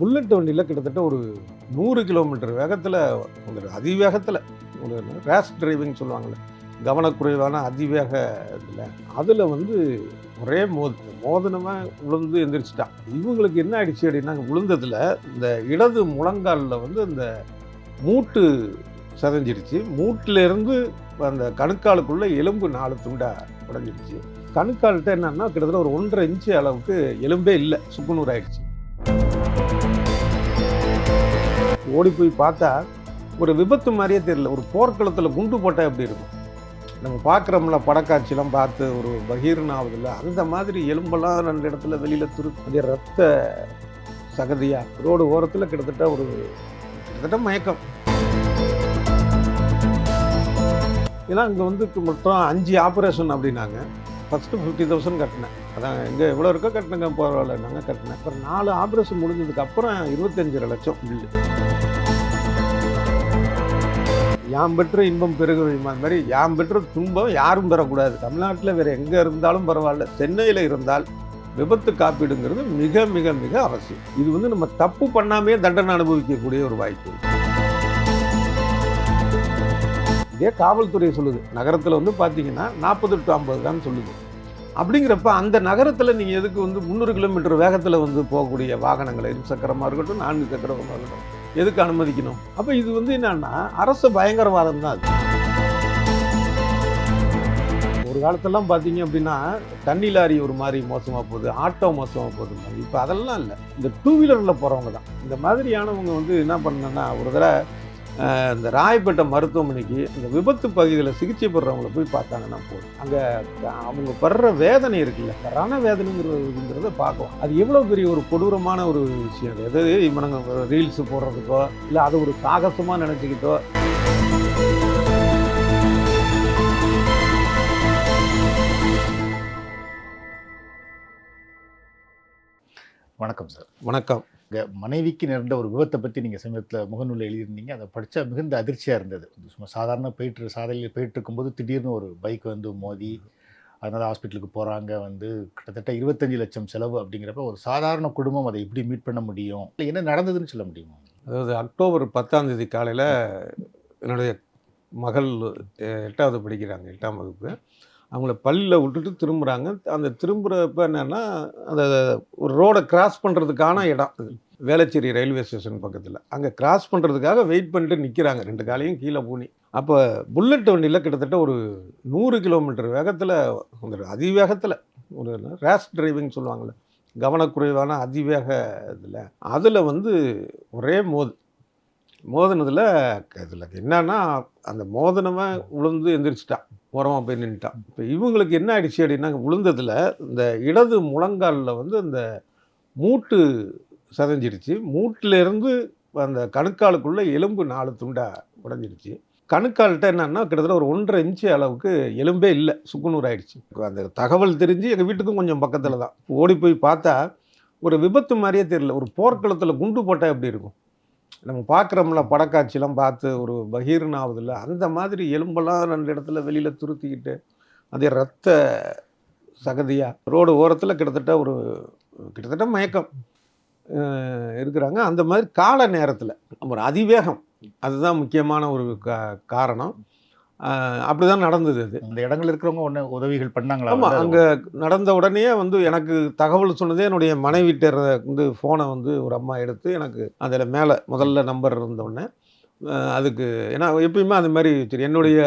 Bullet வண்டியில் கிட்டத்தட்ட ஒரு நூறு கிலோமீட்டர் வேகத்தில் ஒரு அதிவேகத்தில் ஒரு ரேஷ் டிரைவிங் சொல்லுவாங்கள்ல கவனக்குறைவான அதிவேக இதில். அதில் வந்து ஒரே மோது மோதனமாக விழுந்து எந்திரிச்சிட்டான். இவங்களுக்கு என்ன ஆயிடுச்சு அப்படின்னா விழுந்ததில் இந்த இடது முழங்காலில் வந்து அந்த மூட்டு சதஞ்சிடுச்சு. மூட்டிலேருந்து அந்த கணுக்காலுக்குள்ளே எலும்பு நாலு துண்டாக உடஞ்சிடுச்சு. கணுக்கால்கிட்ட என்னன்னா கிட்டத்தட்ட ஒரு ஒன்றரை இன்ச்சு அளவுக்கு எலும்பே இல்லை சுக்குநூறு ஆயிடுச்சு ஓடி போய் பார்த்தா ஒரு விபத்து மாதிரியே தெரியல. ஒரு போர்க்களத்தில் குண்டு போட்டால் எப்படி இருக்கும்? நம்ம பார்க்குறோம்ல படக்காட்சியெல்லாம் பார்த்து ஒரு பகீர்னு ஆகுதில்ல அந்த மாதிரி எலும்பெல்லாம் ரெண்டு இடத்துல வெளியில் துரு ரத்த சகதியாக ரோடு ஓரத்தில் கிட்டத்தட்ட ஒரு கிட்டத்தட்ட மயக்கம். ஏன்னா இங்கே வந்து மொத்தம் அஞ்சு ஆப்ரேஷன் அப்படின்னாங்க. ஃபஸ்ட்டு ஃபிஃப்டி தௌசண்ட் கட்டினேன். அதான் இங்கே எவ்வளோ இருக்கோ கட்டினங்க பரவாயில்ல நாங்கள் கட்டினேன் அப்புறம் நாலு ஆப்ரேஷன் முடிஞ்சதுக்கு அப்புறம் இருபத்தஞ்சரை லட்சம் பில்லு யாம் பெற்ற இன்பம் பெருக வைமா அது மாதிரி யாம் பெற்ற துன்பம் யாரும் பெறக்கூடாது. தமிழ்நாட்டில் வேறு எங்கே இருந்தாலும் பரவாயில்ல. சென்னையில் இருந்தால் விபத்து காப்பீடுங்கிறது மிக மிக மிக அவசியம். இது வந்து நம்ம தப்பு பண்ணாமே தண்டனை அனுபவிக்கக்கூடிய ஒரு வாய்ப்பு. இதே காவல்துறை சொல்லுது. நகரத்தில் வந்து பார்த்தீங்கன்னா நாற்பது டு ஐம்பது தான் சொல்லுது. அப்படிங்கிறப்ப அந்த நகரத்தில் நீங்கள் எதுக்கு வந்து முந்நூறு கிலோமீட்டர் வேகத்தில் வந்து போகக்கூடிய வாகனங்களை இரு சக்கரமாக இருக்கட்டும் நான்கு சக்கரமாக இருக்கட்டும் எதுக்கு அனுமதிக்கணும்? அப்போ இது வந்து என்னன்னா அரசு பயங்கரவாதம் தான் அது. ஒரு காலத்தெல்லாம் பார்த்தீங்க அப்படின்னா தண்ணி லாரி ஒரு மாதிரி மோசமாக போகுது ஆட்டோ மோசமாக போகுது. இப்போ அதெல்லாம் இல்லை. இந்த டூ வீலரில் போகிறவங்க தான். இந்த மாதிரியானவங்க வந்து என்ன பண்ணணும்னா ஒரு தடவை இந்த ராயப்பேட்டை மருத்துவமனைக்கு இந்த விபத்து பகுதியில் சிகிச்சை பெறுறவங்கள போய் பார்த்தாங்கன்னா போதும். அங்கே அவங்க படுற வேதனை இருக்குல்ல ரண வேதனைங்கிறதுங்கிறத பார்க்கும் அது எவ்வளோ பெரிய ஒரு கொடூரமான ஒரு விஷயம். அது எது இவனுங்க ரீல்ஸ் போடுறதுக்கோ இல்லை அதை ஒரு சாகசமாக நினச்சிக்கிட்டோ. வணக்கம் சார். வணக்கம். மனைவிக்கு நேர்ந்த ஒரு விபத்தை பற்றி நீங்கள் சமயத்தில் முகநூலில் எழுதியிருந்தீங்க. அதை படித்தா மிகுந்த அதிர்ச்சியாக இருந்தது. சும்மா சாதாரண போயிட்டு சாலையில் போயிட்டு இருக்கும்போது திடீர்னு ஒரு பைக் வந்து மோதி அதனால் ஹாஸ்பிட்டலுக்கு போகிறாங்க வந்து கிட்டத்தட்ட இருபத்தஞ்சு லட்சம் செலவு அப்படிங்கிறப்ப ஒரு சாதாரண குடும்பம் அதை எப்படி மீட் பண்ண முடியும்? இல்லை என்ன நடந்ததுன்னு சொல்ல முடியுமா? அதாவது அக்டோபர் பத்தாம் தேதி காலையில் என்னுடைய மகள் எட்டாவது படிக்கிறாங்க எட்டாம் வகுப்பு. அவங்கள பள்ளியில் விட்டுட்டு திரும்புகிறாங்க அந்த திரும்புகிறப்ப என்னென்னா அந்த ஒரு ரோடை கிராஸ் பண்ணுறதுக்கான இடம். வேளச்சேரி ரயில்வே ஸ்டேஷன் பக்கத்தில். அங்கே கிராஸ் பண்ணுறதுக்காக வெயிட் பண்ணிட்டு நிற்கிறாங்க ரெண்டு காலையும் கீழே பூனி. அப்போ புல்லட் வண்டியில் கிட்டத்தட்ட ஒரு நூறு கிலோமீட்டர் வேகத்தில் வந்துடும் அதிவேகத்தில் ஒரு ரேஷ் டிரைவிங் சொல்லுவாங்கள்ல கவனக்குறைவான அதிவேக இதில் அதில் வந்து ஒரே மோது. மோதினதில் இதில் என்னன்னா அந்த மோதினவன் உளுந்து எந்திரிச்சிட்டான். உரமாக போய் நின்றுட்டான் இப்போ இவங்களுக்கு என்ன ஆயிடுச்சு அப்படின்னா விழுந்ததில் இந்த இடது முழங்காலில் வந்து அந்த மூட்டு சதஞ்சிருச்சு மூட்டிலேருந்து அந்த கணுக்காலுக்குள்ளே எலும்பு நாலு துண்டாக உடஞ்சிருச்சு கணுக்கால்கிட்ட என்னன்னா கிட்டத்தட்ட ஒரு ஒன்றரை இன்ச்சு அளவுக்கு எலும்பே இல்லை. சுக்குநூறு ஆயிடுச்சு. அந்த தகவல் தெரிஞ்சு எங்கள் வீட்டுக்கும் கொஞ்சம் பக்கத்தில் தான். ஓடி போய் பார்த்தா ஒரு விபத்து மாதிரியே தெரியல. ஒரு போர்க்களத்தில் குண்டு போட்டால் எப்படி இருக்கும்? நம்ம பார்க்குறோம்ல படக்காட்சியெலாம் பார்த்து ஒரு பகீர்னு ஆகுதுல்ல அந்த மாதிரி எலும்பெல்லாம் ரெண்டு இடத்துல வெளியில் துருத்திக்கிட்டு அதே ரத்த சகதியாக ரோடு ஓரத்தில் கிட்டத்தட்ட ஒரு கிட்டத்தட்ட மயக்கம். இருக்கிறாங்க. அந்த மாதிரி கால நேரத்தில் ஒரு அதிவேகம். அதுதான் முக்கியமான ஒரு கா காரணம். அப்படி தான் நடந்தது அது. அந்த இடங்கள் இருக்கிறவங்க ஒன்று உதவிகள் பண்ணாங்களா? ஆமாம்? அங்கே நடந்த உடனே வந்து எனக்கு தகவல் சொன்னதே என்னுடைய மனைவிட்டர் வந்து ஃபோனை வந்து ஒரு அம்மா எடுத்து எனக்கு அதில் மேலே முதல்ல நம்பர் இருந்த உடனே அஹ், அதுக்கு ஏன்னா எப்பயுமே அது மாதிரி சரி என்னுடைய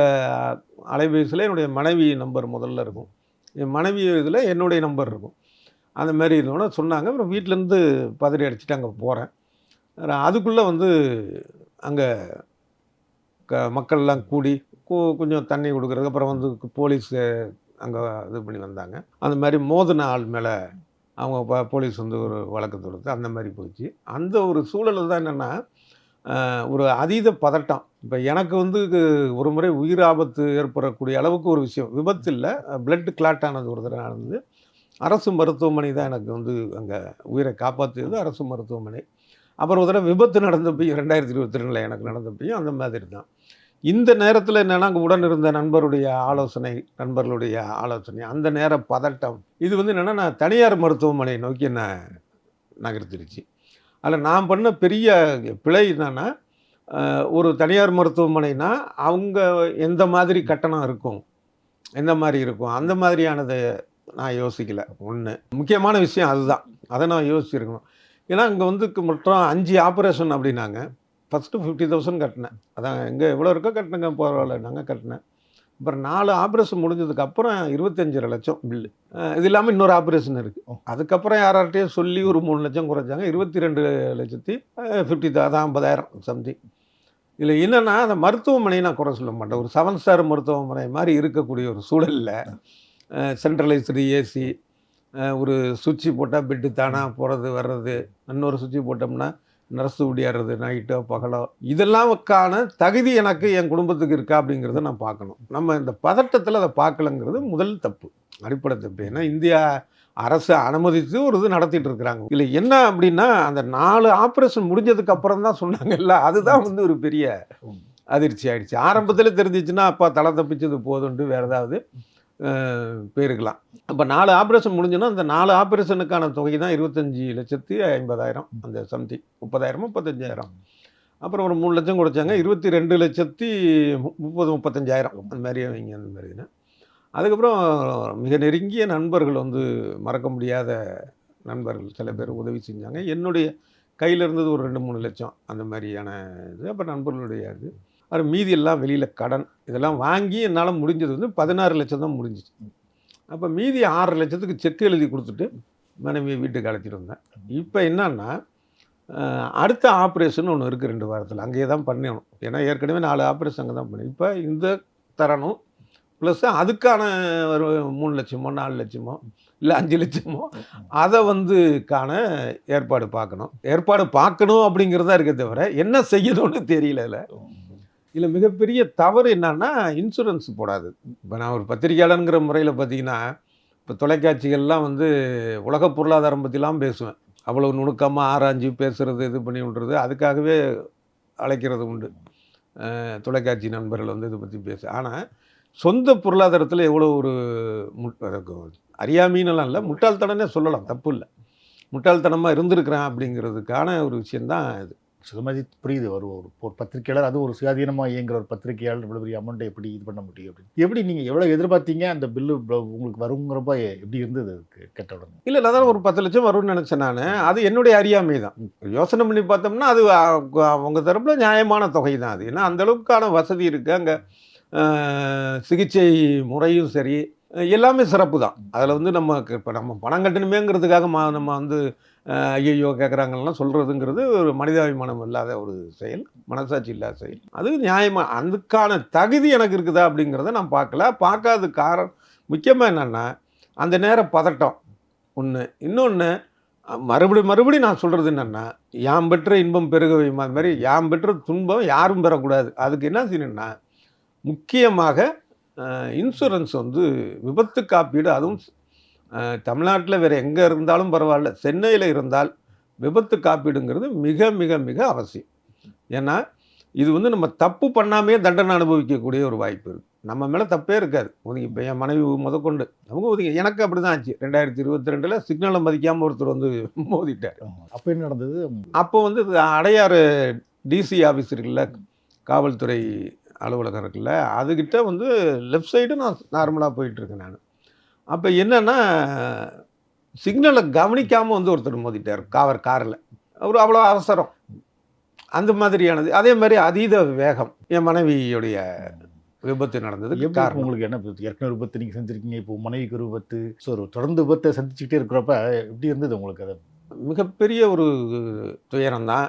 அலைபேசியில் என்னுடைய மனைவி நம்பர் முதல்ல இருக்கும். என் மனைவி இதில் என்னுடைய நம்பர் இருக்கும். அந்த மாதிரி இருந்தோடனே சொன்னாங்க. அப்புறம் வீட்டிலேருந்து பதறி அடிச்சுட்டு அங்கே போகிறேன் அதுக்குள்ளே வந்து அங்கே க மக்கள்லாம் கூடி கு- கொஞ்சம் தண்ணி கொடுக்குறது அப்புறம் வந்து போலீஸ் அங்கே இது பண்ணி வந்தாங்க. அந்த மாதிரி மோதின ஆள் மேலே அவங்க ப போலீஸ் வந்து ஒரு வழக்கு தொடுத்து அந்த மாதிரி போச்சு. அந்த ஒரு சூழலில் தான் என்னென்னா ஒரு அதீத பதட்டம். இப்போ எனக்கு வந்து ஒரு முறை உயிர் ஆபத்து ஏற்படக்கூடிய அளவுக்கு ஒரு விஷயம். விபத்து இல்லை. பிளட் கிளாட் ஆனது ஒரு தடவை நடந்தது. அரசு மருத்துவமனை தான் எனக்கு வந்து அங்கே உயிரை காப்பாற்றியது அரசு மருத்துவமனை. அப்புறம் ஒரு தடவை விபத்து நடந்தப்பையும் ரெண்டாயிரத்தி இருபத்தி ரெண்டில் எனக்கு நடந்தப்பையும் அந்த மாதிரி தான் இந்த நேரத்தில் என்னென்னா அங்கே உடன் இருந்த நண்பருடைய ஆலோசனை நண்பர்களுடைய ஆலோசனை அந்த நேர பதட்டம். இது வந்து என்னென்னா நான் தனியார் மருத்துவமனையை நோக்கி என்ன நகர்த்திருச்சு. அதில் நான் பண்ண பெரிய பிழை என்னென்னா ஒரு தனியார் மருத்துவமனைனா அவங்க எந்த மாதிரி கட்டணம் இருக்கும்? எந்த மாதிரி இருக்கும்? அந்த மாதிரியானதை நான் யோசிக்கல. ஒன்று முக்கியமான விஷயம் அதுதான். அதை நான் யோசிச்சிருக்கணும். ஏன்னா இங்கே வந்து மொத்தம் அஞ்சு ஆப்ரேஷன் அப்படின்னாங்க. ஃபஸ்ட்டு ஃபிஃப்டி தௌசண்ட் கட்டினேன். அதான் எங்கே எவ்வளோ இருக்கோ கட்டினங்க பரவாயில்ல நாங்கள் கட்டினேன். அப்புறம் நாலு ஆப்ரேஷன் முடிஞ்சதுக்கு அப்புறம் இருபத்தஞ்சரை லட்சம் பில்லு இது இல்லாமல் இன்னொரு ஆப்ரேஷன் இருக்குது அதுக்கப்புறம் யார்கிட்டயும் சொல்லி ஒரு மூணு லட்சம் குறைச்சாங்க. இருபத்தி ரெண்டு லட்சத்தி ஃபிஃப்டி அதான் ஐம்பதாயிரம் சம்திங் இதில் என்னென்னா அந்த மருத்துவமனையை நான் குறை சொல்ல மாட்டேன். ஒரு செவன் ஸ்டார் மருத்துவமனை மாதிரி இருக்கக்கூடிய ஒரு சூழலில் சென்ட்ரலைஸ்டு ஏசி ஒரு சுவிட்சு போட்டால் பெட்டு தானாக போகிறது வர்றது. இன்னொரு சுவிட்சு போட்டோம்னா நர்ஸு ஓடியாடுறது நைட்டோ பகலோ. இதெல்லாம்க்கான தகுதி எனக்கு என் குடும்பத்துக்கு இருக்கா அப்படிங்கிறத நான் பார்க்கணும். நம்ம இந்த பதட்டத்தில் அதை பார்க்கலங்கிறது முதல் தப்பு. அடிப்படை தப்பு. ஏன்னா இந்தியா அரசு அனுமதித்து ஒரு இது நடத்திட்டு இருக்கிறாங்க. இல்லை என்ன அப்படின்னா அந்த நாலு ஆப்ரேஷன் முடிஞ்சதுக்கு அப்புறம் தான் சொன்னாங்கல்ல அதுதான் வந்து ஒரு பெரிய அதிர்ச்சி ஆயிடுச்சு. ஆரம்பத்தில் தெரிஞ்சிச்சுன்னா அப்பா தலை தப்பிச்சது போதுன்ட்டு வேறு ஏதாவது போயிருக்கலாம். அப்போ நாலு ஆப்ரேஷன் முடிஞ்சுன்னா அந்த நாலு ஆப்ரேஷனுக்கான தொகை தான் இருபத்தஞ்சி லட்சத்தி ஐம்பதாயிரம். அந்த சம்திங் முப்பதாயிரமோ முப்பத்தஞ்சாயிரம். அப்புறம் ஒரு மூணு லட்சம் கொடுத்தாங்க. இருபத்தி ரெண்டு லட்சத்தி முப்பது முப்பத்தஞ்சாயிரம். அந்த மாதிரி வைங்க அந்த மாதிரின்னு அதுக்கப்புறம் மிக நெருங்கிய நண்பர்கள் வந்து மறக்க முடியாத நண்பர்கள் சில பேர் உதவி செஞ்சாங்க. என்னுடைய கையில் இருந்தது ஒரு ரெண்டு மூணு லட்சம். அந்த மாதிரியான இது. அப்போ நண்பர்களுடைய இது. அப்புறம் மீதி எல்லாம் வெளியில் கடன். இதெல்லாம் வாங்கி என்னால் முடிஞ்சது வந்து பதினாறு லட்சம் தான் முடிஞ்சிச்சு. அப்போ மீதி ஆறு லட்சத்துக்கு செக் எழுதி கொடுத்துட்டு மனைவியை வீட்டுக்கு அழைச்சிட்டு வந்தேன். இப்போ என்னன்னா அடுத்த ஆப்ரேஷன் ஒன்று இருக்குது ரெண்டு வாரத்தில். அங்கேயே தான் பண்ணணும் ஏன்னா ஏற்கனவே நாலு ஆப்ரேஷன் அங்கே தான் பண்ணி. இப்போ இந்த தரணும். ப்ளஸ் அதுக்கான ஒரு மூணு லட்சமோ நாலு லட்சமோ இல்லை அஞ்சு லட்சமோ அதை வந்து காண ஏற்பாடு பார்க்கணும். ஏற்பாடு பார்க்கணும் அப்படிங்கிறதா இருக்கே தவிர என்ன செய்யணும்னு தெரியல இதில் மிகப்பெரிய தவறு என்னன்னா இன்சூரன்ஸ் போடாது. இப்போ நான் ஒரு பத்திரிகையாளருங்கிற முறையில் பார்த்தீங்கன்னா இப்போ தொலைக்காட்சிகள்லாம் வந்து உலக பொருளாதாரம் பற்றிலாம் பேசுவேன். அவ்வளோ நுணுக்கமாக ஆராய்ஞ்சு பேசுகிறது இது பண்ணி விட்றது அதுக்காகவே அழைக்கிறது உண்டு. தொலைக்காட்சி நண்பர்கள் வந்து இதை பற்றி பேச. ஆனால் சொந்த பொருளாதாரத்தில் எவ்வளோ ஒரு முட் அதுக்கு இல்லை முட்டாள்தனமே சொல்லலாம் தப்பு இல்லை. முட்டாள்தனமாக இருந்திருக்கிறேன் அப்படிங்கிறதுக்கான ஒரு விஷயந்தான் இது. சுகமதி புரியுது ஒரு ஒரு ஒரு பத்திரிகையாளர் அது ஒரு சுயாதீனமாக இயங்குற ஒரு பத்திரிகையாளர் இவ்வளோ பெரிய அமௌண்ட்டை எப்படி இது பண்ண முடியும் அப்படின்னு. எப்படி நீங்கள் எவ்வளோ எதிர்பார்த்தீங்க அந்த பில்லு உங்களுக்கு வருங்கிறப்ப எப்படி இருந்தது அதுக்கு கேட்ட உடனே? இல்லை இல்லை அதான் ஒரு பத்து லட்சம் வரும்னு நினச்சேன் நான். அது என்னுடைய அறியாமை தான். யோசனை பண்ணி பார்த்தோம்னா அது அவங்க தரப்பில் நியாயமான தொகை தான் அது. ஏன்னா அந்த அளவுக்கான வசதி இருக்குது அங்கே சிகிச்சை முறையும் சரி எல்லாமே சிறப்பு தான். அதில் வந்து நம்ம இப்போ நம்ம பணம் கட்டணுமேங்கிறதுக்காக மா நம்ம வந்து ஐயோ ஐயையோ கேட்குறாங்கலாம் சொல்கிறதுங்கிறது ஒரு மனிதாபிமானம் இல்லாத ஒரு செயல் மனசாட்சி இல்லாத செயல். அது நியாயமாக அதுக்கான தகுதி எனக்கு இருக்குதா அப்படிங்கிறத நான் பார்க்கல. பார்க்காத காரணம் முக்கியமாக என்னென்னா அந்த நேரம் பதட்டம் ஒன்று இன்னொன்று மறுபடி மறுபடி நான் சொல்கிறது என்னென்னா யாம் பெற்ற இன்பம் பெருகவையும் அது மாதிரி யாம் பெற்ற துன்பம் யாரும் பெறக்கூடாது. அதுக்கு என்ன செய்யணும்னா முக்கியமாக இன்சூரன்ஸ் வந்து விபத்து காப்பீடு அதுவும் தமிழ்நாட்டில் வேறு எங்கே இருந்தாலும் பரவாயில்ல. சென்னையில் இருந்தால் விபத்து காப்பீடுங்கிறது மிக மிக மிக அவசியம். ஏன்னா இது வந்து நம்ம தப்பு பண்ணாமே தண்டனை அனுபவிக்கக்கூடிய ஒரு வாய்ப்பு இருக்குது நம்ம மேலே தப்பே இருக்காது. ஒதுங்கி இப்போ என் மனைவி முதற்கொண்டு அவங்க ஒதுங்கி எனக்கு அப்படி தான் ஆச்சு. ரெண்டாயிரத்தி இருபத்தி ரெண்டில் சிக்னலை மதிக்காமல் ஒருத்தர் வந்து மோதிட்டார். அப்போ என்ன நடந்தது? அப்போ வந்து இது அடையாறு டிசி ஆஃபீஸ் இருக்குல்ல காவல்துறை அலுவலகம் இருக்குல்ல அதுக்கிட்ட வந்து லெஃப்ட் சைடு நான் நார்மலாக போயிட்டுருக்கேன் நான். அப்போ என்னென்னா சிக்னலை கவனிக்காமல் வந்து ஒருத்தர் மோதிட்டார் காவர் காரில். அவர் அவ்வளோ அவசரம். அந்த மாதிரியானது. அதே மாதிரி அதீத வேகம். என் மனைவியுடைய விபத்து எப்படி காரணம். உங்களுக்கு என்ன? ஏற்கனவே விபத்து நீங்கள் செஞ்சுருக்கீங்க இப்போ மனைவிக்கு ஒரு விபத்து. ஸோ ஒரு தொடர்ந்து விபத்தை சந்திச்சுக்கிட்டே இருக்கிறப்ப எப்படி இருந்தது உங்களுக்கு அது? மிகப்பெரிய ஒரு துயரம் தான்.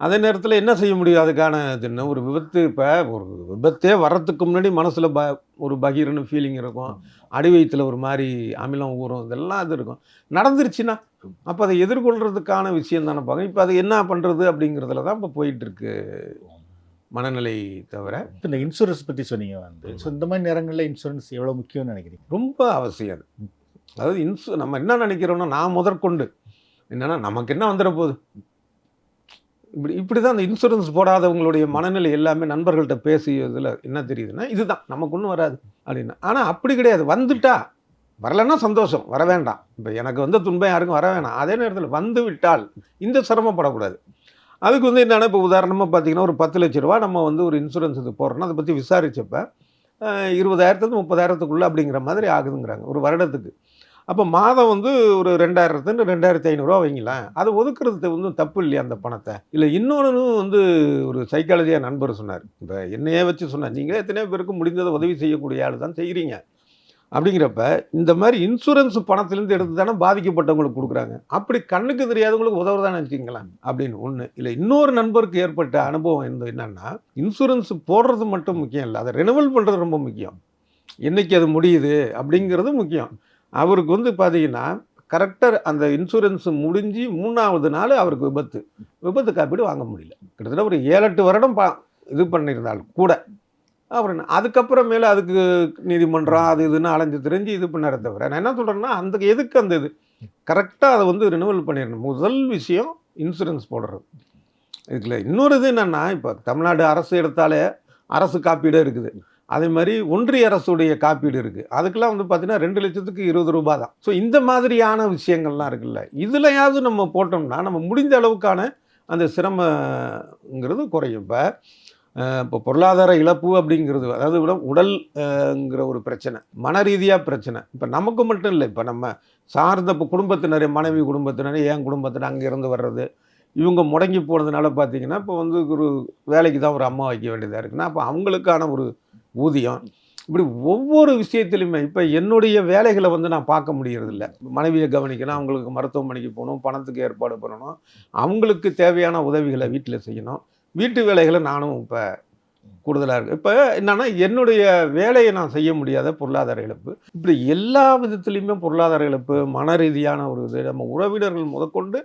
அதே நேரத்தில் என்ன செய்ய முடியும்? அதுக்கான என்ன? ஒரு விபத்து இப்போ ஒரு விபத்தே வர்றதுக்கு முன்னாடி மனசில் ப ஒரு பகீர்னு ஃபீலிங் இருக்கும். அடி வயித்துல ஒரு மாதிரி அமிலம் ஊறும். இதெல்லாம் இது இருக்கும். நடந்துருச்சுன்னா அப்போ அதை எதிர்கொள்கிறதுக்கான விஷயம் தானே பார்க்கணும். இப்போ அது என்ன பண்ணுறது அப்படிங்கிறதுல தான் இப்போ போயிட்டுருக்கு மனநிலை தவிர. இப்போ இந்த இன்சூரன்ஸ் பற்றி சொன்னீங்க வந்து. ஸோ இந்த மாதிரி நேரங்களில் இன்சூரன்ஸ் எவ்வளோ முக்கியம்னு நினைக்கிறீங்க? ரொம்ப அவசியம் அது. அதாவது இன்சு நம்ம என்ன நினைக்கிறோம்னா நான் முதற்கொண்டு. என்னன்னா நமக்கு என்ன வந்துட போகுது? இப்படி இப்படி தான் அந்த இன்சூரன்ஸ் போடாதவங்களுடைய மனநிலை எல்லாமே நண்பர்கள்ட்ட பேசியதில் என்ன தெரியுதுன்னா இதுதான். நமக்கு ஒன்றும் வராது அப்படின்னு. ஆனால் அப்படி கிடையாது. வந்துட்டா வரலைன்னா சந்தோஷம். வர வேண்டாம். இப்போ எனக்கு வந்து துன்பம் யாருக்கும் வர வேணாம். அதே நேரத்தில் வந்து விட்டால் இந்த சிரமப்படக்கூடாது. அதுக்கு வந்து என்னென்னா இப்போ உதாரணமாக பார்த்தீங்கன்னா ஒரு பத்து லட்ச ரூபா நம்ம வந்து ஒரு இன்சூரன்ஸ் இது போடுறோன்னா அதை பற்றி விசாரித்தப்போ இருபதாயிரத்துலேருந்து முப்பதாயிரத்துக்குள்ளே அப்படிங்கிற மாதிரி ஆகுதுங்கிறாங்க. ஒரு வருடத்துக்கு. அப்போ மாதம் வந்து ஒரு ரெண்டாயிரத்துன்னு ரெண்டாயிரத்தி ஐநூறுரூவா வைங்களேன். அது ஒதுக்குறது வந்து தப்பு இல்லையா அந்த பணத்தை? இல்லை இன்னொன்று வந்து ஒரு சைக்காலஜியாக நண்பர் சொன்னார். இப்போ என்னையே வச்சு சொன்னார் நீங்கள் எத்தனையோ பேருக்கு முடிந்ததை உதவி செய்யக்கூடிய ஆள் தான் செய்கிறீங்க அப்படிங்கிறப்ப இந்த மாதிரி இன்சூரன்ஸ் பணத்திலேருந்து எடுத்து தானே பாதிக்கப்பட்டவங்களுக்கு கொடுக்குறாங்க. அப்படி கண்ணுக்கு தெரியாதவங்களுக்கு உதவுறதானே வச்சுக்கலாம் அப்படின்னு ஒன்று இல்லை இன்னொரு நண்பருக்கு ஏற்பட்ட அனுபவம் என்ன என்னன்னா இன்சூரன்ஸ் போடுறது மட்டும் முக்கியம் இல்லை அதை ரெனுவல் பண்ணுறது ரொம்ப முக்கியம். என்னைக்கு அது முடியுது அப்படிங்கிறது முக்கியம். அவருக்கு வந்து பார்த்தீங்கன்னா கரெக்டாக அந்த இன்சூரன்ஸ் முடிஞ்சு மூணாவது நாள் அவருக்கு விபத்து. விபத்து காப்பீடு வாங்க முடியல. கிட்டத்தட்ட ஒரு ஏழு எட்டு வருடம் பா இது பண்ணியிருந்தாலும் கூட. அப்புறம் என்ன, அதுக்கப்புறம் மேலே அதுக்கு நீதிமன்றம் அது இதுன்னு அலைஞ்சு தெரிஞ்சு இது பண்ண தவிர நான் என்ன சொல்கிறேன்னா அந்த எதுக்கு அந்த இது? கரெக்டாக அதை வந்து ரினுவல் பண்ணிடணும். முதல் விஷயம் இன்சூரன்ஸ் போடுறது. இதுல இன்னொரு இது என்னென்னா இப்போ தமிழ்நாடு அரசு எடுத்தாலே அரசு காப்பீடு இருக்குது. அதே மாதிரி ஒன்றிய அரசுடைய காப்பீடு இருக்குது அதுக்கெல்லாம் வந்து பார்த்திங்கன்னா ரெண்டு லட்சத்துக்கு இருபது ரூபா தான். ஸோ இந்த மாதிரியான விஷயங்கள்லாம் இருக்குல்ல. இதுலையாவது நம்ம போட்டோம்னா நம்ம முடிந்த அளவுக்கான அந்த சிரமங்கிறது குறையும். இப்போ இப்போ பொருளாதார இழப்பு அப்படிங்கிறது அதாவது விட உடல்ங்கிற ஒரு பிரச்சனை மன ரீதியாக பிரச்சனை. இப்போ நமக்கு மட்டும் இல்லை. இப்போ நம்ம சார்ந்த இப்போ குடும்பத்தினர் மனைவி குடும்பத்தினர் என் குடும்பத்தினர் அங்கே இருந்து வர்றது? இவங்க முடங்கி போனதுனால பார்த்தீங்கன்னா இப்போ வந்து ஒரு வேலைக்கு தான் ஒரு அம்மா வைக்க வேண்டியதாக இருக்குன்னா அப்போ அவங்களுக்கான ஒரு ஊதியம். இப்படி ஒவ்வொரு விஷயத்துலையுமே இப்போ என்னுடைய வேலைகளை வந்து நான் பார்க்க முடியறதில்ல. மனைவியை கவனிக்கணும் அவங்களுக்கு மருத்துவமனைக்கு போகணும் பணத்துக்கு ஏற்பாடு பண்ணணும் அவங்களுக்கு தேவையான உதவிகளை வீட்டில் செய்யணும். வீட்டு வேலைகளை நானும் இப்போ கூடுதலாக இருக்குது இப்போ என்னென்னா என்னுடைய வேலையை நான் செய்ய முடியாத பொருளாதார இழப்பு. இப்படி எல்லா விதத்துலேயுமே பொருளாதார இழப்பு மன ரீதியான ஒரு இது நம்ம உறவினர்கள் முதற்கொண்டு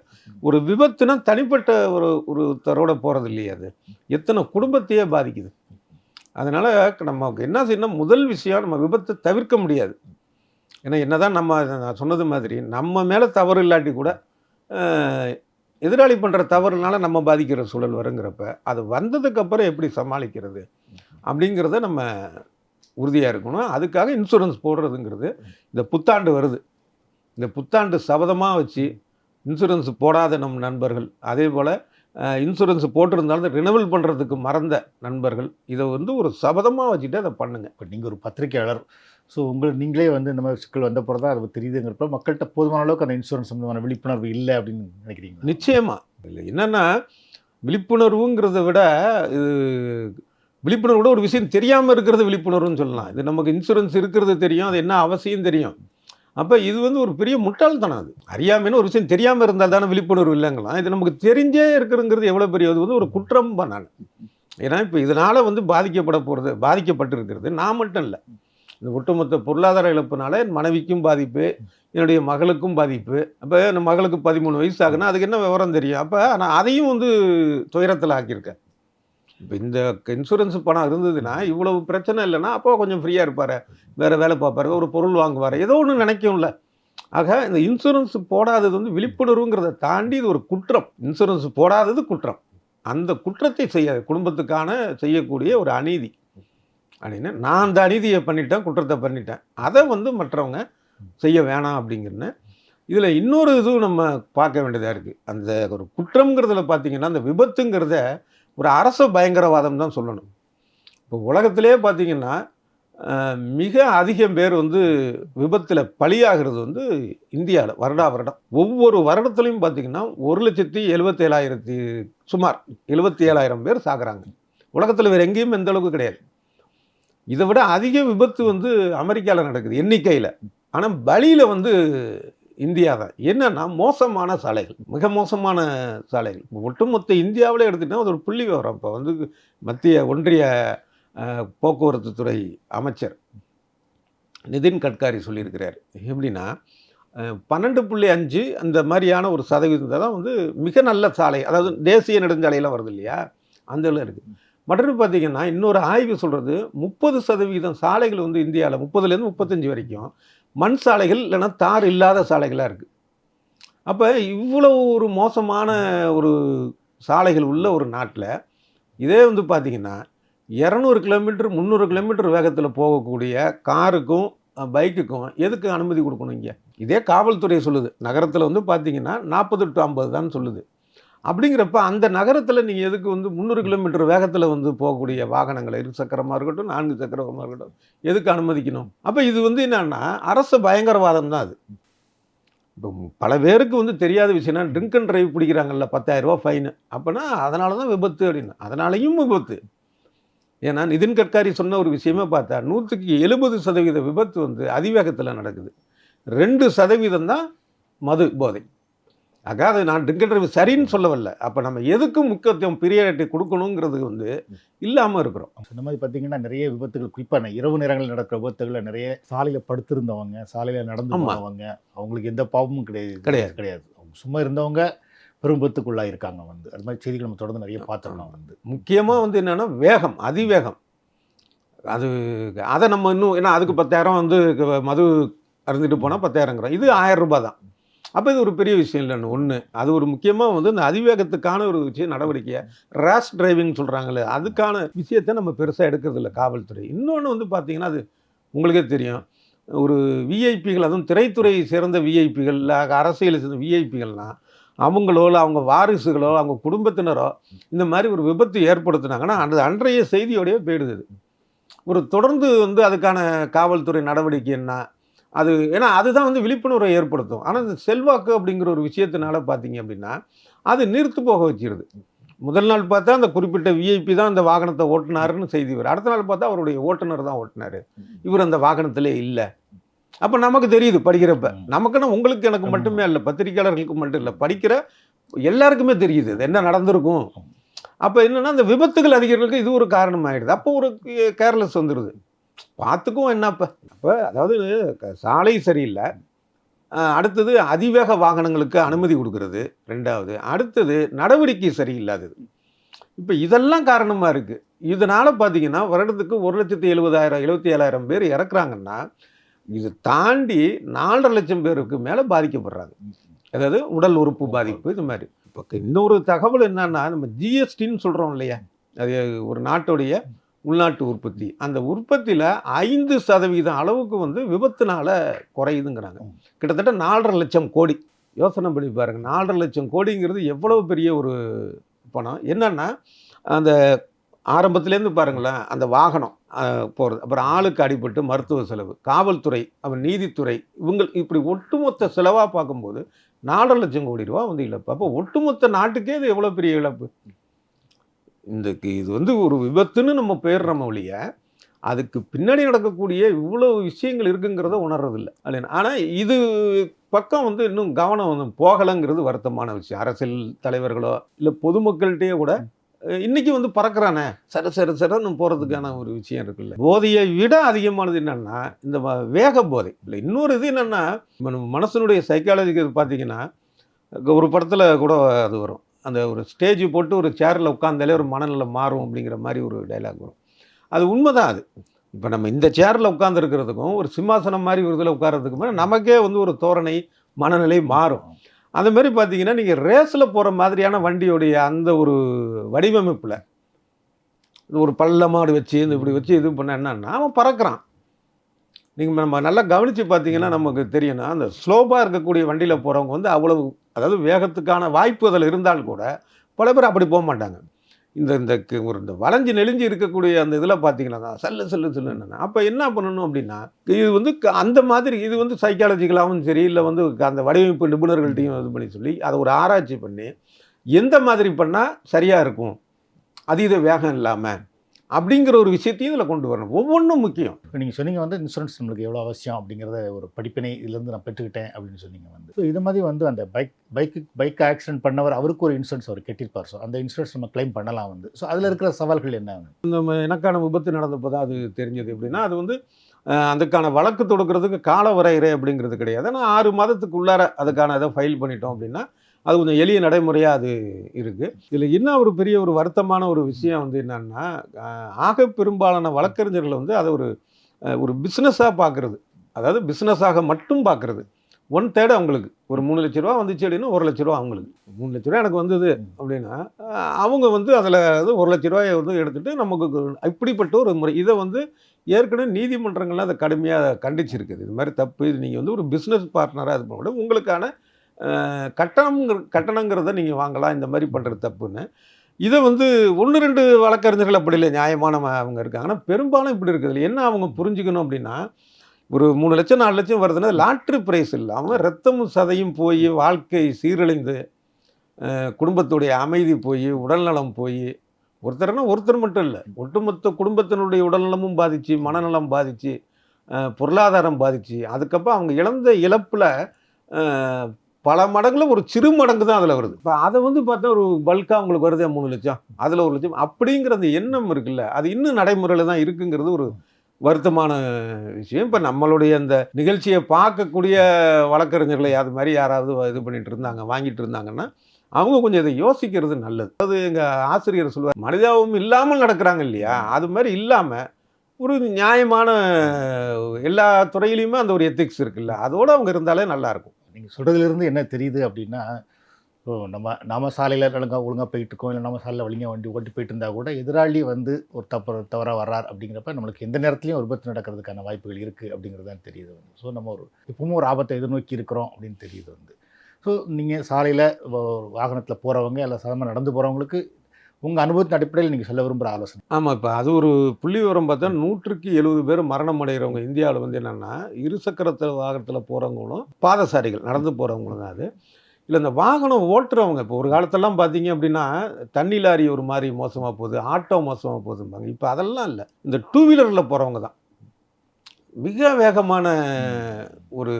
ஒரு விபத்துனா தனிப்பட்ட ஒரு ஒருத்தரோட போகிறது இல்லையா அது. எத்தனை குடும்பத்தையே பாதிக்குது. அதனால் நமக்கு என்ன செய்யணும் முதல் விஷயம் நம்ம விபத்தை தவிர்க்க முடியாது. ஏன்னா என்னதான் நம்ம நான் சொன்னது மாதிரி நம்ம மேலே தவறு இல்லாட்டி கூட எதிராளி பண்ணுற தவறுனால நம்ம பாதிக்கிற சூழல் வருங்கிறப்ப அது வந்ததுக்கப்புறம் எப்படி சமாளிக்கிறது அப்படிங்கிறத நம்ம உறுதியாக இருக்கணும். அதுக்காக இன்சூரன்ஸ் போடுறதுங்கிறது இந்த புத்தாண்டு வருது. இந்த புத்தாண்டு சபதமாக வச்சு இன்சூரன்ஸ் போடாத நம் நண்பர்கள். அதே போல் இன்சூரன்ஸ் போட்டிருந்தாலும் ரினவல் பண்ணுறதுக்கு மறந்த நண்பர்கள். இதை வந்து ஒரு சபதமாக வச்சுட்டு அதை பண்ணுங்க. இப்போ நீங்கள் ஒரு பத்திரிக்கையாளர் ஸோ உங்களை நீங்களே வந்து இந்த மாதிரி சிக்கல் வந்த பிறகு தான் அது தெரியுதுங்கிறப்ப மக்கள்கிட்ட போதுமான அளவுக்கு அந்த இன்சூரன்ஸ் சம்பந்தமான விழிப்புணர்வு இல்லை அப்படின்னு நினைக்கிறீங்க நிச்சயமா. இல்லை என்னன்னா விழிப்புணர்வுங்கிறத விட இது விழிப்புணர்வு விட ஒரு விஷயம் தெரியாமல் இருக்கிறது விழிப்புணர்வுன்னு சொல்லலாம். இது நமக்கு இன்சூரன்ஸ் இருக்கிறது தெரியும் அது என்ன அவசியம் தெரியும். அப்போ இது வந்து ஒரு பெரிய முட்டாள்தனம் அது. அறியாமைன்னு ஒரு விஷயம் தெரியாமல் இருந்தால் தானே விழிப்புணர்வு இல்லைங்களாம். இது நமக்கு தெரிஞ்சே இருக்கிறங்கிறது எவ்வளோ பெரிய அது வந்து ஒரு குற்றம் நான். ஏன்னா இப்போ இதனால் வந்து பாதிக்கப்பட போகிறது பாதிக்கப்பட்டிருக்கிறது நான் மட்டும் இல்லை. இந்த ஒட்டுமொத்த பொருளாதார இழப்புனால என் மனைவிக்கும் பாதிப்பு என்னுடைய மகளுக்கும் பாதிப்பு. அப்போ என் மகளுக்கு பதிமூணு வயசு ஆகுனா அதுக்கு என்ன விவரம் தெரியும்? அப்போ நான் அதையும் வந்து துயரத்தில் ஆக்கியிருக்கேன். இப்போ இந்த இன்சூரன்ஸ் பணம் இருந்ததுன்னா இவ்வளவு பிரச்சனை இல்லைன்னா அப்போ கொஞ்சம் ஃப்ரீயாக இருப்பார். வேறு வேலை பார்ப்பாரு. ஒரு பொருள் வாங்குவார். ஏதோ ஒன்று நினைக்கும்ல. ஆக இந்த இன்சூரன்ஸ் போடாதது வந்து விழிப்புணர்வுங்கிறத தாண்டி இது ஒரு குற்றம். இன்சூரன்ஸ் போடாதது குற்றம். அந்த குற்றத்தை செய்ய குடும்பத்துக்கான செய்யக்கூடிய ஒரு அநீதி. அப்படின்னு நான் அந்த அநீதியை பண்ணிட்டேன் குற்றத்தை பண்ணிட்டேன். அதை வந்து மற்றவங்க செய்ய வேணாம் அப்படிங்கிறன இதில் இன்னொரு இதுவும் நம்ம பார்க்க வேண்டியதாக இருக்குது அந்த ஒரு குற்றம்ங்கிறதுல பார்த்திங்கன்னா அந்த விபத்துங்கிறத ஒரு அரச பயங்கரவாதம் தான் சொல்லணும். இப்போ உலகத்திலே பார்த்தீங்கன்னா மிக அதிகம் பேர் வந்து விபத்தில் பலியாகிறது வந்து இந்தியாவில் வருடா வருடம். ஒவ்வொரு வருடத்துலையும் பார்த்தீங்கன்னா ஒரு லட்சத்தி எழுபத்தேழாயிரத்தி சுமார் எழுபத்தி ஏழாயிரம் பேர் சாகுறாங்க. உலகத்தில் வேறு எங்கேயும் எந்த அளவுக்கு கிடையாது. இதை விட அதிக விபத்து வந்து அமெரிக்காவில் நடக்குது எண்ணிக்கையில். ஆனால் பலியில் வந்து இந்தியா தான். என்னென்னா மோசமான சாலைகள் மிக மோசமான சாலைகள். ஒட்டுமொத்த இந்தியாவில் எடுத்துட்டா அது ஒரு புள்ளி விவரம். இப்போ வந்து மத்திய ஒன்றிய போக்குவரத்து துறை அமைச்சர் நிதின் கட்காரி சொல்லியிருக்கிறார். எப்படின்னா பன்னெண்டு புள்ளி அஞ்சு அந்த மாதிரியான ஒரு சதவீதம் தான் வந்து மிக நல்ல சாலை. அதாவது தேசிய நெடுஞ்சாலையெல்லாம் வருது இல்லையா? அந்த இதில் இருக்குது மற்றொரு பார்த்தீங்கன்னா இன்னொரு ஆய்வு சொல்கிறது முப்பது சதவீதம் சாலைகள் வந்து இந்தியாவில் முப்பதுலேருந்து முப்பத்தஞ்சு வரைக்கும் மண் சாலைகள் இல்லைன்னா தார் இல்லாத சாலைகளாக இருக்குது அப்போ இவ்வளவு ஒரு மோசமான ஒரு சாலைகள் உள்ள ஒரு நாட்டில் இதே வந்து பார்த்திங்கன்னா இரநூறு கிலோமீட்டர் முந்நூறு கிலோமீட்டர் வேகத்தில் போகக்கூடிய காருக்கும் பைக்குக்கும் எதுக்கு அனுமதி கொடுக்கணும் இங்கே? இதே காவல்துறை சொல்லுது. நகரத்தில் வந்து பார்த்திங்கன்னா நாற்பது டு ஐம்பது தான் சொல்லுது. அப்படிங்கிறப்ப அந்த நகரத்தில் நீங்கள் எதுக்கு வந்து முந்நூறு கிலோமீட்டர் வேகத்தில் வந்து போகக்கூடிய வாகனங்களை? இரு சக்கரமாக இருக்கட்டும் நான்கு சக்கரமாக இருக்கட்டும். எதுக்கு அனுமதிக்கணும்? அப்போ இது வந்து என்னன்னா அரசு பயங்கரவாதம் தான் அது. இப்போ பல பேருக்கு வந்து தெரியாத விஷயம்னா ட்ரிங்க் அண்ட் ட்ரைவ் பிடிக்கிறாங்கல்ல பத்தாயிரரூபா ஃபைனு அப்போனா அதனால தான் விபத்து அப்படின்னு. அதனாலையும் விபத்து. ஏன்னா நிதின் கட்காரி சொன்ன ஒரு விஷயமே பார்த்தா நூற்றுக்கு எழுபது சதவீத விபத்து வந்து அதிவேகத்தில் நடக்குது. ரெண்டு சதவீதம் தான் மது போதை. அது நான் ட்ரிங்க் அண்ட் டிரைவ் சரின்னு சொல்ல வரல அப்போ நம்ம எதுக்கு முக்கியத்துவம் பிரியாரிட்டி கொடுக்கணுங்கிறது வந்து இல்லாமல் இருக்கிறோம். இந்த மாதிரி பார்த்தீங்கன்னா நிறைய விபத்துகள் குறிப்பாக இரவு நேரங்களில் நடக்கிற விபத்துகளில் நிறைய சாலையில் படுத்திருந்தவங்க சாலையில் நடந்து. போனவங்க அவங்களுக்கு எந்த பாவமும் கிடையாது. கிடையாது. கிடையாது. அவங்க சும்மா இருந்தவங்க பெரும் விபத்துக்குள்ளாக இருக்காங்க வந்து. அது மாதிரி செய்திகள் நம்ம தொடர்ந்து நிறைய பார்த்துருக்கோம் வந்து. முக்கியமாக வந்து என்னென்னா வேகம் அதிவேகம். அது அதை நம்ம இன்னும் ஏன்னா அதுக்கு பத்தாயிரம் வந்து மது அருந்திட்டு போனால் பத்தாயிரங்கிறோம். இது ஆயிரம் ரூபாய் தான். அப்போ இது ஒரு பெரிய விஷயம் இல்லைன்னு ஒன்று அது ஒரு முக்கியமாக வந்து இந்த அதிவேகத்துக்கான ஒரு விஷயம் நடவடிக்கையை ரேஷ் டிரைவிங் சொல்கிறாங்களே அதுக்கான விஷயத்தை நம்ம பெருசாக எடுக்கிறது இல்லை காவல்துறை. இன்னொன்று வந்து பார்த்தீங்கன்னா அது உங்களுக்கே தெரியும். ஒரு விஐபிகள் அதுவும் திரைத்துறையை சேர்ந்த விஐபிகள் இல்லை அரசியலை சேர்ந்த விஐபிகள்னால் அவங்களோ இல்லை அவங்க வாரிசுகளோ அவங்க குடும்பத்தினரோ இந்த மாதிரி ஒரு விபத்து ஏற்படுத்தினாங்கன்னா அந்த அன்றைய செய்தியோடையே போயிடுது ஒரு தொடர்ந்து வந்து அதுக்கான காவல்துறை நடவடிக்கை என்ன? அது ஏன்னா அதுதான் வந்து விழிப்புணர்வை ஏற்படுத்தும். ஆனால் இந்த செல்வாக்கு அப்படிங்கிற ஒரு விஷயத்தினால பார்த்தீங்க அப்படின்னா அது நிறுத்து போக வச்சிருது. முதல் நாள் பார்த்தா அந்த குறிப்பிட்ட விஐபி தான் அந்த வாகனத்தை ஓட்டுனாருன்னு செய்தி வரும். அடுத்த நாள் பார்த்தா அவருடைய ஓட்டுநர் தான் ஓட்டுனாரு. இவர் அந்த வாகனத்திலே இல்லை. அப்போ நமக்கு தெரியுது படிக்கிறப்ப. நமக்குன்னா உங்களுக்கு எனக்கு மட்டுமே இல்லை பத்திரிக்கையாளர்களுக்கு மட்டும் இல்லை படிக்கிற எல்லாருக்குமே தெரியுது இது என்ன நடந்திருக்கும். அப்போ என்னன்னா அந்த விபத்துகள் அதிகரிக்கிறதுக்கு இது ஒரு காரணம் ஆயிடுது அப்போ ஒரு கேர்லெஸ் வந்துடுது பார்த்துக்கும் என்னப்ப அப்போ? அதாவது சாலை சரியில்லை. அடுத்தது அதிவேக வாகனங்களுக்கு அனுமதி கொடுக்கறது ரெண்டாவது. அடுத்தது நடவடிக்கை சரியில்லாதது. இப்போ இதெல்லாம் காரணமாக இருக்குது இதனால் பார்த்தீங்கன்னா வருடத்துக்கு ஒரு லட்சத்து எழுபதாயிரம் எழுபத்தி ஏழாயிரம் பேர் இறக்குறாங்கன்னா இது தாண்டி நாலரை லட்சம் பேருக்கு மேலே பாதிக்கப்படுறாங்க. அதாவது உடல் உறுப்பு பாதிப்பு இது மாதிரி. இப்போ இன்னொரு தகவல் என்னன்னா நம்ம ஜிஎஸ்டின்னு சொல்கிறோம் இல்லையா? அது ஒரு நாட்டுடைய உள்நாட்டு உற்பத்தி. அந்த உற்பத்தியில் ஐந்து சதவீதம் அளவுக்கு வந்து விபத்துனால குறையுதுங்கிறாங்க. கிட்டத்தட்ட நாலரை லட்சம் கோடி. யோசனை பண்ணி பாருங்க. நாலரை லட்சம் கோடிங்கிறது எவ்வளவு பெரிய ஒரு பணம்? என்னன்னா அந்த ஆரம்பத்துலேருந்து பாருங்களேன் அந்த வாகனம் போகிறது அப்புறம் ஆளுக்கு அடிபட்டு மருத்துவ செலவு காவல்துறை அப்புறம் நீதித்துறை இவங்க இப்படி ஒட்டுமொத்த செலவாக பார்க்கும்போது நாலரை லட்சம் கோடி ரூபா வந்து இழப்பு. அப்போ ஒட்டுமொத்த நாட்டுக்கே இது எவ்வளோ பெரிய இழப்பு? இந்த இது வந்து ஒரு விபத்துன்னு நம்ம போயிடுறோம் ஒழிய அதுக்கு பின்னாடி நடக்கக்கூடிய இவ்வளோ விஷயங்கள் இருக்குங்கிறத உணர்றதில்ல. இல்லைன்னா ஆனால் இது பக்கம் வந்து இன்னும் கவனம் வந்து போகலைங்கிறது வருத்தமான விஷயம். அரசியல் தலைவர்களோ இல்லை பொதுமக்கள்கிட்டயே கூட அஹ், இன்னைக்கு வந்து பறக்கிறானே சர சர சரன்னு போகிறதுக்கான ஒரு விஷயம் இருக்குல்ல. போதையை விட அதிகமானது என்னன்னா இந்த வேக போதை. இல்லை இன்னொரு இது என்னன்னா நம்ம மனசனுடைய சைக்காலஜிக்கு பார்த்தீங்கன்னா ஒரு படத்தில் கூட அது வரும். அந்த ஒரு ஸ்டேஜ் போட்டு ஒரு சேரில் உட்காந்தாலே ஒரு மனநிலை மாறும் அப்படிங்கிற மாதிரி ஒரு டைலாக் வரும். அது உண்மைதான் அது. இப்போ நம்ம இந்த சேரில் உட்காந்துருக்கிறதுக்கும் ஒரு சிம்மாசனம் மாதிரி ஒரு இதில் உட்கார்றதுக்குமே நமக்கே வந்து ஒரு தோரணை மனநிலை மாறும். அந்த மாதிரி பார்த்தீங்கன்னா நீங்கள் ரேஸில் போகிற மாதிரியான வண்டியோடைய அந்த ஒரு வடிவமைப்பில் இது ஒரு பள்ள மாடு வச்சு இந்த இப்படி வச்சு இது பண்ண என்னன்னா அவன் பறக்கிறான். நீங்கள் நம்ம நல்லா கவனித்து பார்த்தீங்கன்னா நமக்கு தெரியணும் அந்த ஸ்லோவாக இருக்கக்கூடிய வண்டியில் போகிறவங்க வந்து அவ்வளவு அதாவது வேகத்துக்கான வாய்ப்பு அதில் இருந்தால் கூட பல பேர் அப்படி போக மாட்டாங்க. இந்த இந்த க- ஒரு இந்த வளைஞ்சு நெளிஞ்சு இருக்கக்கூடிய அந்த இதில் பார்த்தீங்கன்னா தான் சல்லு செல்லு சொல்லுன்னு அப்போ என்ன பண்ணணும் அப்படின்னா இது வந்து க- அந்த மாதிரி இது வந்து சைக்காலஜிக்கலாகவும் சரி இல்லை வந்து அந்த வடிவமைப்பு நிபுணர்கள்ட்டையும் இது பண்ணி சொல்லி அதை ஒரு ஆராய்ச்சி பண்ணி எந்த மாதிரி பண்ணால் சரியாக இருக்கும்? அதீத வேகம் இல்லாமல் அப்படிங்கிற ஒரு விஷயத்தையும் இதில் கொண்டு வரணும். ஒவ்வொன்றும் முக்கியம். இப்போ நீங்கள் சொன்னீங்க வந்து இன்சூரன்ஸ் நம்மளுக்கு எவ்வளோ அவசியம் அப்படிங்கிறத ஒரு படிப்பினை இதுலேருந்து நான் பெற்றுக்கிட்டேன் அப்படின்னு சொன்னீங்க வந்து. ஸோ இது மாதிரி வந்து அந்த பைக் பைக்கு பைக் ஆக்சிடென்ட் பண்ணவர் அவருக்கு ஒரு இன்சூரன்ஸ் அவர் கட்டியிருப்பார். ஸோ அந்த இன்சூரன்ஸ் நம்ம க்ளைம் பண்ணலாம் வந்து. ஸோ அதில் இருக்கிற சவால்கள் என்ன நம்ம எனக்கான விபத்து நடந்தப்போ தான் அது தெரிஞ்சது எப்படின்னா அது வந்து அதுக்கான வழக்கு தொடுக்கிறதுக்கு கால வரையறை அப்படிங்கிறது கிடையாது. ஆனால் ஆறு மாதத்துக்கு உள்ளார அதுக்கான இதை ஃபைல் பண்ணிட்டோம் அப்படின்னா அது கொஞ்சம் எளிய நடைமுறையாக அது இருக்குது இதில் இன்னும் ஒரு பெரிய ஒரு வருத்தமான ஒரு விஷயம் வந்து என்னன்னா ஆக பெரும்பாலான வழக்கறிஞர்கள் வந்து அதை ஒரு ஒரு பிஸ்னஸாக பார்க்குறது அதாவது பிஸ்னஸாக மட்டும் பார்க்குறது ஒன் தேர்டு அவங்களுக்கு. ஒரு மூணு லட்ச ரூபா வந்துச்சு அப்படின்னா ஒரு லட்ச ரூபா அவங்களுக்கு. மூணு லட்ச ரூபா எனக்கு வந்தது அப்படின்னா அவங்க வந்து அதில் வந்து ஒரு லட்ச ரூபாயை வந்து எடுத்துகிட்டு நமக்கு இப்படிப்பட்ட ஒரு முறை இதை வந்து ஏற்கனவே நீதிமன்றங்கள்லாம் அதை கடுமையாக கண்டிச்சிருக்குது. இது மாதிரி தப்பு. இது நீங்கள் வந்து ஒரு பிஸ்னஸ் பார்ட்னராக இது பண்ண உங்களுக்கான கட்டணம்ங்கிற கட்டணங்கிறத நீங்கள் வாங்கலாம் இந்த மாதிரி பண்ணுறது தப்புன்னு. இதை வந்து ஒன்று ரெண்டு வழக்கறிஞர்கள் அப்படி இல்லை நியாயமான அவங்க இருக்காங்க. ஆனால் பெரும்பாலும் இப்படி இருக்குது. என்ன அவங்க புரிஞ்சுக்கணும் அப்படின்னா ஒரு மூணு லட்சம் நாலு லட்சம் வருதுன்னா லாட்ரி ப்ரைஸ் இல்லாமல் ரத்தமும் சதையும் போய் வாழ்க்கை சீரழிந்து குடும்பத்துடைய அமைதி போய் உடல்நலம் போய் ஒருத்தர்னா ஒருத்தர் மட்டும் இல்லை. ஒட்டுமொத்த குடும்பத்தினுடைய உடல்நலமும் பாதிச்சு மனநலம் பாதிச்சு பொருளாதாரம் பாதிச்சு அதுக்கப்புறம் அவங்க இழந்த இழப்பில் பல மடங்கில் ஒரு சிறு மடங்கு தான் அதில் வருது. இப்போ அதை வந்து பார்த்தா ஒரு பல்காக உங்களுக்கு வருதே மூணு லட்சம். அதில் ஒரு லட்சம். அப்படிங்கிற அந்த எண்ணம் இருக்குல்ல அது இன்னும் நடைமுறையில் தான் இருக்குங்கிறது ஒரு வருத்தமான விஷயம். இப்போ நம்மளுடைய அந்த நிகழ்ச்சியை பார்க்கக்கூடிய வழக்கறிஞர்களை அது மாதிரி யாராவது இது பண்ணிட்டு இருந்தாங்க வாங்கிட்டு இருந்தாங்கன்னா அவங்க கொஞ்சம் இதை யோசிக்கிறது நல்லது. அது எங்கள் ஆசிரியர் சொல்லுவார் மனிதாவும் இல்லாமல் நடக்கிறாங்க இல்லையா? அது மாதிரி இல்லாமல் ஒரு நியாயமான எல்லா துறையிலையுமே அந்த ஒரு எத்திக்ஸ் இருக்குல்ல அதோடு அவங்க இருந்தாலே நல்லாயிருக்கும் நீங்கள் சொல்கிறதுலேருந்து என்ன தெரியுது அப்படின்னா இப்போ நம்ம நம்ம சாலையில் ஒழுங்காக ஒழுங்காக போயிட்டுருக்கோம் இல்லை நம்ம சாலையில் ஒழுங்காக வண்டி ஓட்டி போயிட்டு இருந்தால் கூட எதிராளி வந்து ஒரு தப்பு தவறாக வர்றார் அப்படிங்கிறப்ப நம்மளுக்கு எந்த நேரத்துலையும் ஒரு விபத்து நடக்கிறதுக்கான வாய்ப்புகள் இருக்குது அப்படிங்கிறது தான் தெரியுது வந்து. ஸோ நம்ம ஒரு எப்பவும் ஒரு ஆபத்தை எதிர்நோக்கி இருக்கிறோம் அப்படின்னு தெரியுது வந்து. ஸோ நீங்கள் சாலையில் வாகனத்தில் போகிறவங்க இல்லை சாதாரணமாக நடந்து போகிறவங்களுக்கு உங்கள் அனுபவத்தின் அடிப்படையில் நீங்கள் சொல்ல விரும்புகிற ஆலோசனை. ஆமாம் இப்போ அது ஒரு புள்ளி விவரம் பார்த்தா நூற்றுக்கு எழுபது பேர் மரணம் அடைகிறவங்க இந்தியாவில் வந்து என்னென்னா இருசக்கரத்தில் வாகனத்தில் போகிறவங்களும் பாதசாரிகள் நடந்து போகிறவங்களும் தான் அது. இல்லை இந்த வாகனம் ஓட்டுறவங்க இப்போ ஒரு காலத்தெல்லாம் பார்த்தீங்க அப்படின்னா தண்ணி லாரி ஒரு மாதிரி மோசமாக போகுது ஆட்டோ மோசமாக போகுதும்பாங்க. இப்போ அதெல்லாம் இல்லை. இந்த டூ வீலரில் போகிறவங்க தான். மிக வேகமான ஒரு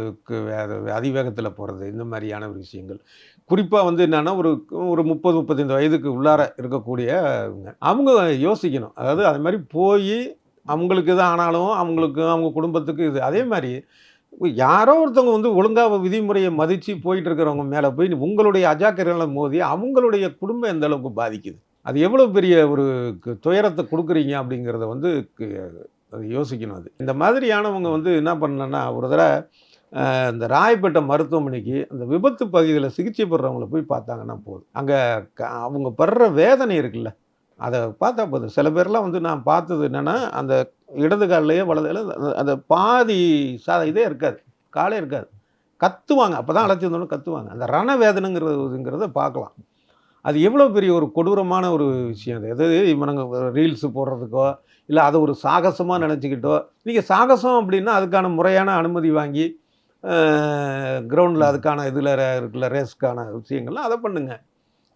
அதிவேகத்தில் போகிறது இந்த மாதிரியான ஒரு விஷயங்கள். குறிப்பாக வந்து என்னென்னா ஒரு ஒரு முப்பது முப்பத்தைந்து வயதுக்கு உள்ளார இருக்கக்கூடிய அவங்க யோசிக்கணும். அதாவது அது மாதிரி போய் அவங்களுக்கு இது ஆனாலும் அவங்களுக்கு அவங்க குடும்பத்துக்கு இது. அதே மாதிரி யாரோ ஒருத்தவங்க வந்து ஒழுங்காக விதிமுறையை மதித்து போயிட்டு இருக்கிறவங்க மேலே போய் உங்களுடைய அஜாக்கிரங்களை மோதி அவங்களுடைய குடும்பம் எந்த அளவுக்கு பாதிக்குது? அது எவ்வளோ பெரிய ஒரு துயரத்தை கொடுக்குறீங்க அப்படிங்கிறத வந்து அது யோசிக்கணும் அது. இந்த மாதிரியானவங்க வந்து என்ன பண்ணலன்னா ஒரு தடவை இந்த ராயப்பேட்டை மருத்துவமனைக்கு அந்த விபத்து பகுதியில் சிகிச்சை பெறுறவங்கள போய் பார்த்தாங்கன்னா போதும். அங்கே அவங்க படுற வேதனை இருக்குல்ல. அதை பார்த்தா போதும். சில பேர்லாம் வந்து நான் பார்த்தது என்னென்னா அந்த இடது காலிலேயே வலதுல அந்த- அந்த பாதி சாத இதே இருக்காது. காலே இருக்காது. கத்துவாங்க. அப்போ தான் அழைச்சி கத்துவாங்க. அந்த ரண வேதனைங்கிறதுங்கிறத பார்க்கலாம். அது எவ்வளோ பெரிய ஒரு கொடூரமான ஒரு விஷயம் அது. எது இவனுங்க ரீல்ஸு போடுறதுக்கோ இல்லை அதை ஒரு சாகசமாக நினச்சிக்கிட்டோ. நீங்கள் சாகசம் அப்படின்னா அதுக்கான முறையான அனுமதி வாங்கி கிரவுண்டில் அதுக்கான இதில் இருக்குல்ல ரேஸ்க்கான விஷயங்கள்லாம் அதை பண்ணுங்க.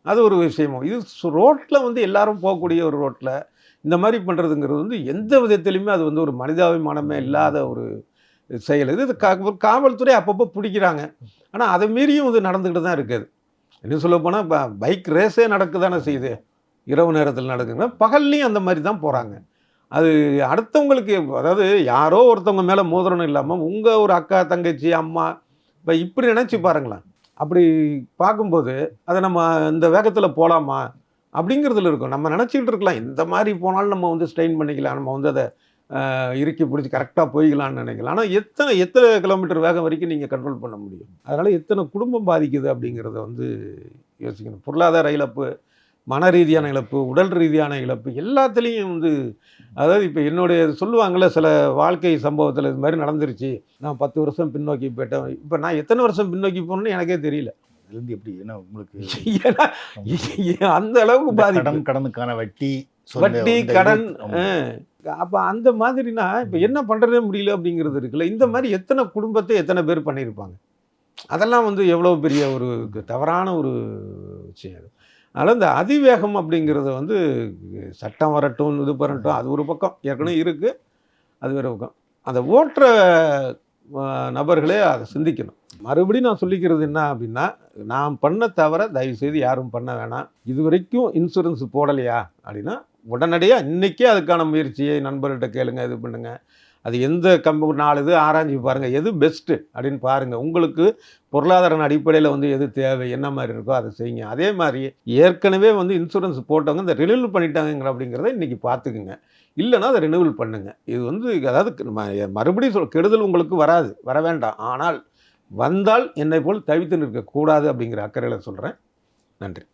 அது ஒரு விஷயமும் இது ரோட்டில் வந்து எல்லாரும் போகக்கூடிய ஒரு ரோட்டில் இந்த மாதிரி பண்ணுறதுங்கிறது வந்து எந்த விதத்திலையுமே அது வந்து ஒரு மனிதாபிமானமே இல்லாத ஒரு செயல். இது இது கா- காவல்துறை அப்பப்போ பிடிக்கிறாங்க. ஆனால் அதை மீறியும் இது நடந்துக்கிட்டு தான் இருக்குது. இன்னும் சொல்ல போனால் இப்போ பைக் ரேஸே நடக்குதானே செய்யுது. இரவு நேரத்தில் நடக்குதுன்னா பகல்லையும் அந்த மாதிரி தான் போகிறாங்க அது அடுத்தவங்களுக்கு அதாவது யாரோ ஒருத்தவங்க மேலே மோதிரணும் இல்லாமல் உங்கள் ஒரு அக்கா தங்கச்சி அம்மா இப்போ இப்படி நினச்சி பாருங்களேன். அப்படி பார்க்கும்போது அதை நம்ம இந்த வேகத்தில் போகலாமா அப்படிங்கிறதுல இருக்கும். நம்ம நினச்சிக்கிட்டு இருக்கலாம். இந்த மாதிரி போனாலும் நம்ம வந்து ஸ்ட்ரெயின் பண்ணிக்கலாம். நம்ம வந்து அதை இறுக்கி பிடிச்சி கரெக்டாக போய்க்கலாம்னு நினைக்கலாம். ஆனால் எத்தனை எத்தனை கிலோமீட்டர் வேகம் வரைக்கும் நீங்கள் கண்ட்ரோல் பண்ண முடியும்? அதனால் எத்தனை குடும்பம் பாதிக்குது அப்படிங்கிறத வந்து யோசிக்கணும். பொருளாதார இழப்பு மன ரீதியான இழப்பு உடல் ரீதியான இழப்பு எல்லாத்துலேயும் வந்து அதாவது இப்போ என்னுடைய சொல்லுவாங்கள்ல சில வாழ்க்கை சம்பவத்தில் இது மாதிரி நடந்துருச்சு. நான் பத்து வருஷம் பின்னோக்கி போயிட்டேன். இப்போ நான் எத்தனை வருஷம் பின்னோக்கி போகணுன்னு எனக்கே தெரியல. இதுலேருந்து எப்படி ஏன்னா உங்களுக்கு ஏன்னா அந்த அளவுக்கு பாதிப்பு. கடன் கடனுக்கான வட்டி வட்டி கடன். அப்போ அந்த மாதிரினா இப்போ என்ன பண்ணுறதே முடியல அப்படிங்கிறது இருக்குல்ல. இந்த மாதிரி எத்தனை குடும்பத்தை எத்தனை பேர் பண்ணியிருப்பாங்க? அதெல்லாம் வந்து எவ்வளோ பெரிய ஒரு தவறான ஒரு விஷயம் அது. அதனால் இந்த அதிவேகம் அப்படிங்கிறது வந்து சட்டம் வரட்டும் இது பண்ணட்டும் அது ஒரு பக்கம். ஏற்கனவே இருக்குது அது வேறு பக்கம். அந்த ஓட்டுற நபர்களே அதை சிந்திக்கணும். மறுபடியும் நான் சொல்லிக்கிறது என்ன அப்படின்னா நான் பண்ண தவிர தயவுசெய்து யாரும் பண்ண வேணாம். இது வரைக்கும் இன்சூரன்ஸ் போடலையா அப்படின்னா உடனடியாக இன்றைக்கே அதுக்கான முயற்சியை நண்பர்கிட்ட கேளுங்க இது பண்ணுங்கள் அது எந்த கம்பெனி நாலு இது ஆராய்ஞ்சு பாருங்கள் எது பெஸ்ட்டு அப்படின்னு பாருங்கள் உங்களுக்கு பொருளாதார அடிப்படையில் வந்து எது தேவை என்ன மாதிரி இருக்கோ அதை செய்யுங்க. அதே மாதிரி ஏற்கனவே வந்து இன்சூரன்ஸ் போட்டவங்க இந்த ரினிவல் பண்ணிட்டாங்கிற அப்படிங்கிறத இன்றைக்கி பார்த்துக்குங்க. இல்லைன்னா அதை ரினியூவல் பண்ணுங்கள் இது வந்து அதாவது மறுபடியும் சொல் கெடுதல் உங்களுக்கு வராது. வர வேண்டாம். ஆனால் வந்தால் என்னை போல் தவித்து நிற்கக்கூடாது அப்படிங்கிற அக்கறையில் சொல்கிறேன் நன்றி.